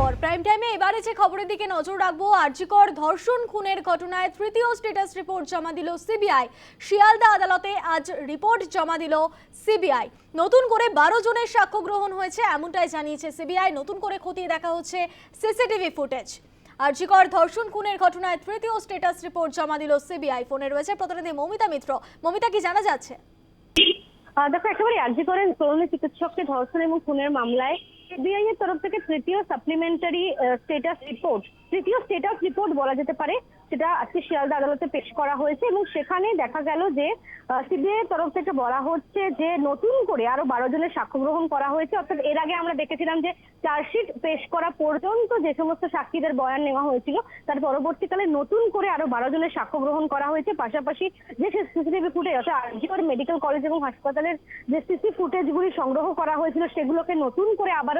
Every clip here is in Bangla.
পর প্রাইম টাইমে এবারে যে খবরের দিকে নজর রাখব, আরজিকর ধর্ষণ খুনের ঘটনায় তৃতীয় স্ট্যাটাস রিপোর্ট জমা দিল সিবিআই শিয়ালদা আদালতে আজ রিপোর্ট জমা দিল সিবিআই নতুন করে বারো জনের সাক্ষ্য গ্রহণ হয়েছে, এমনটাই জানিয়েছে সিবিআই নতুন করে খতিয়ে দেখা হচ্ছে সিসিটিভি ফুটেজ আরজিকর ধর্ষণ খুনের ঘটনায় তৃতীয় স্ট্যাটাস রিপোর্ট জমা দিল সিবিআই ফোনে রয়েছে প্রতিনিধি মমিতা মিত্র। মমিতা, কি জানা যাচ্ছে? দেখো, একেবারে আর্জি করেন তরুণী চিকিৎসককে ধর্ষণ এবং খুনের মামলায় সিবিআই এর তরফ থেকে তৃতীয় সাপ্লিমেন্টারি স্টেটাস রিপোর্ট তৃতীয় স্টেটাস রিপোর্ট বলা যেতে পারে সেটা আজকে শিয়ালদা আদালতে পেশ করা হয়েছে এবং সেখানে দেখা গেল যে সিবিআই তরফ থেকে বলা হচ্ছে যে নতুন করে আরও বারো জনের সাক্ষ্য গ্রহণ করা হয়েছে। অর্থাৎ এর আগে আমরা দেখেছিলাম যে চার্জশিট পেশ করা পর্যন্ত যে সমস্ত সাক্ষীদের বয়ান নেওয়া হয়েছিল তার পরবর্তীকালে নতুন করে আরও বারো জনের সাক্ষ্য গ্রহণ করা হয়েছে। পাশাপাশি যে সিসিটিভি ফুটেজ অর্থাৎ আরজিকর মেডিকেল কলেজ এবং হাসপাতালের যে সিসি ফুটেজগুলি সংগ্রহ করা হয়েছিল সেগুলোকে নতুন করে আবারও আহ,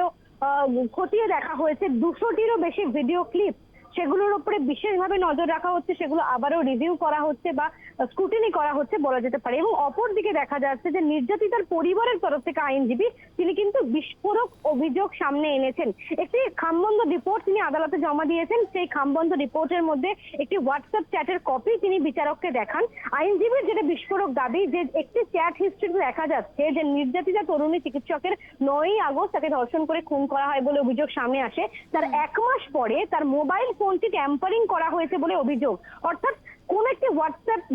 খতিয়ে দেখা হয়েছে। দুশোটিরও বেশি ভিডিও ক্লিপ সেগুলোর উপরে বিশেষভাবে নজর রাখা হচ্ছে, সেগুলো আবারও রিভিউ করা হচ্ছে বা স্ক্রুটিনি করা হচ্ছে বলা যেতে পারে। এবং অপরদিকে দেখা যাচ্ছে যে নির্যাতিতার পরিবারের তরফ থেকে আইনজীবী তিনি কিন্তু বিস্ফোরক অভিযোগ সামনে এনেছেন। একটি খামবন্ধ রিপোর্ট তিনি আদালতে জমা দিয়েছেন। সেই খামবন্ধ রিপোর্টের মধ্যে একটি হোয়াটসঅ্যাপ চ্যাটের কপি তিনি বিচারককে দেখান। আইনজীবীর যেটা বিস্ফোরক দাবি যে একটি চ্যাট হিস্ট্রিতে দেখা যাচ্ছে যে নির্যাতিতা তরুণী চিকিৎসকের নয়ই আগস্ট তাকে ধর্ষণ করে খুন করা হয় বলে অভিযোগ সামনে আসে। তার এক মাস পরে তার মোবাইল ফোনটি ট্যাম্পারিং করা হয়েছে বলে অভিযোগ। অর্থাৎ কোন একটি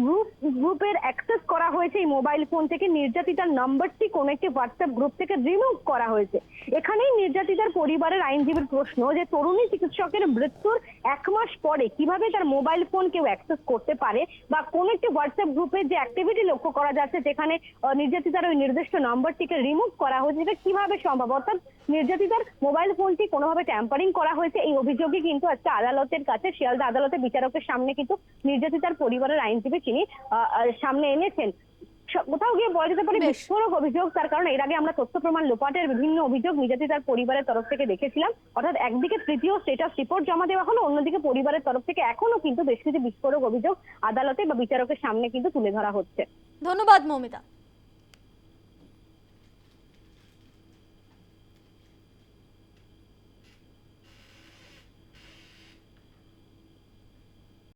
গ্রুপ গ্রুপের অ্যাক্সেস করা হয়েছে এই মোবাইল ফোন থেকে। নির্যাতিতার নাম্বারটি কোন একটি হোয়াটসঅ্যাপ গ্রুপ থেকে রিমুভ করা হয়েছে। এখানেই নির্যাতিতার পরিবারের আইনজীবীর প্রশ্ন যে, তরুণী চিকিৎসকের মৃত্যুর এক মাস পরে কীভাবে তার মোবাইল ফোন কেউ অ্যাক্সেস করতে পারে বা কোন একটি হোয়াটসঅ্যাপ গ্রুপের যে অ্যাক্টিভিটি লক্ষ্য করা যাচ্ছে, যেখানে নির্যাতিতার ওই নির্দিষ্ট নম্বরটিকে রিমুভ করা হয়েছে এটা কীভাবে সম্ভব? অর্থাৎ নির্যাতিতার মোবাইল ফোনটি কোনোভাবে ট্যাম্পারিং করা হয়েছে, এই অভিযোগই কিন্তু আজকে আদালতের কাছে, শিয়ালদা আদালতে বিচারকের সামনে কিন্তু নির্যাতিতার পরিবারের আইনজীবী তিনি সামনে এনেছেন। কোথাও গিয়ে বলা যেতে পারে বিস্ফোরক অভিযোগ তার কারণ এর আগে আমরা তথ্য প্রমাণ লোপাটের বিভিন্ন অভিযোগ নির্যাতিতার পরিবারের তরফ থেকে দেখেছিলাম। অর্থাৎ একদিকে তৃতীয় স্টেটাস রিপোর্ট জমা দেওয়া হলো অন্যদিকে পরিবারের তরফ থেকে এখনও কিন্তু বেশ কিছু বিস্ফোরক অভিযোগ আদালতে বা বিচারকের সামনে কিন্তু তুলে ধরা হচ্ছে। ধন্যবাদ মমিতা।